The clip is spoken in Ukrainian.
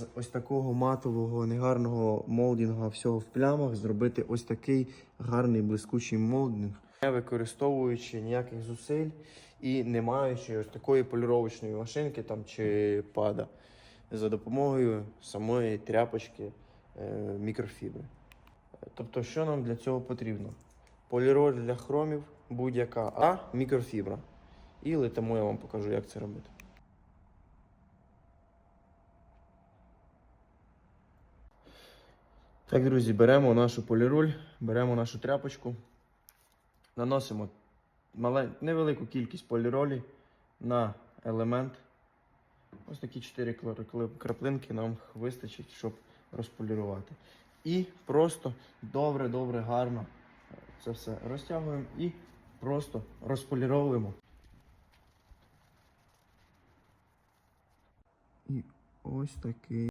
з ось такого матового, негарного молдінга всього в плямах зробити ось такий гарний блискучий молдинг, не використовуючи ніяких зусиль і не маючи ось такої поліровочної машинки там чи пада за допомогою самої тряпочки е, мікрофібри. Тобто, що нам для цього потрібно? Поліроль для хромів будь-яка, а мікрофібра. І летимо, я вам покажу, як це робити. Так, друзі, беремо нашу поліроль, беремо нашу тряпочку, наносимо невелику кількість поліролі на елемент. Ось такі 4 краплинки нам вистачить, щоб розполірувати. І просто добре-добре, гарно це все розтягуємо і просто розполіровуємо. І ось такий.